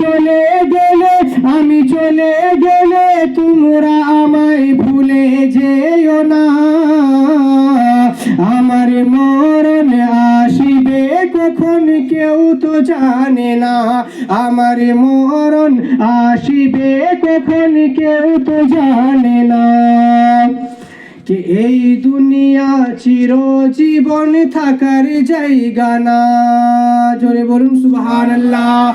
চলে গেলে, আমি চলে গেলে তোমরা আমায় ভুলে যেও না। আমার মরণ আসিবে কখন কেউ তো জানে না। আমার মরণ আসিবে কখন কেউ তো জানে না। যে এই দুনিয়া চিরজীবন থাকার জায়গা না। জোরে বলুন, সুবহানাল্লাহ।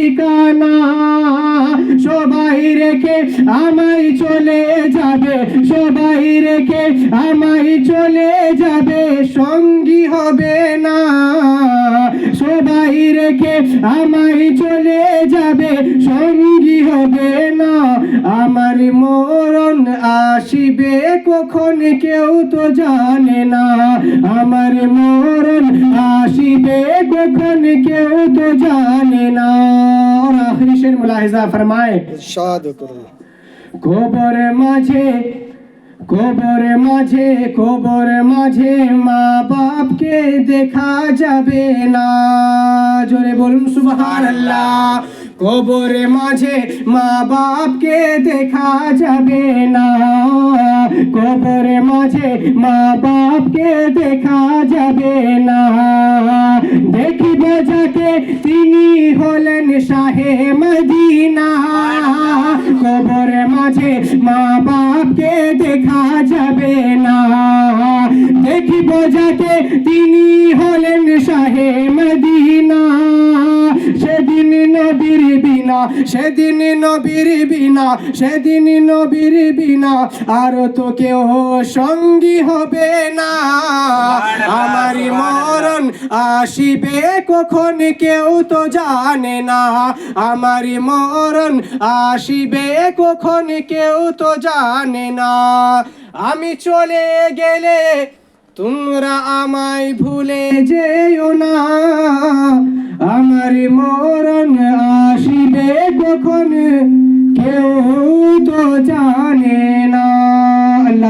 ঠিকানা সবাই রেখে আমায় চলে যাবে, সবাই রেখে আমাই চলে যাবে, সঙ্গী হবে না। সবাই রেখে আমাই চলে যাবে, সঙ্গী হবে না। আমার মরণ আসিবে কখন কেউ তো জানে না। আমার মরণ আসিবে কখন কেউ তো জানে না। मुलाहिजा फरमाए ইরশাদ করুন কবর মাঝে কবর মাঝে কবর মাঝে মা বাপকে দেখা যাবে না জোরে বলুন সুবহানাল্লাহ কবর মাঝে মা বাপকে দেখা যাবে না কবর মাঝে মা বাপকে দেখা যাবে না দেখিব যাকে তিনি হলেন শাহে মদিনা। কবর মাঝে মা বাপকে দেখা যাবে না। দেখিব যাকে তিনি হলেন শাহে মদিনা। সেদিন নবীর বিনা সেদিন নবীর বিনা সেদিন নবীর বিনা আর তো কেউ সঙ্গী হবে না। আমার মরণ আসিবে কখন কেউ তো জানে না। আমার মরণ আসিবে কখন কেউ তো জানে না। আমি চলে গেলে তোমরা আমায় ভুলে যেও না। আমার মরণ আসিবে কখন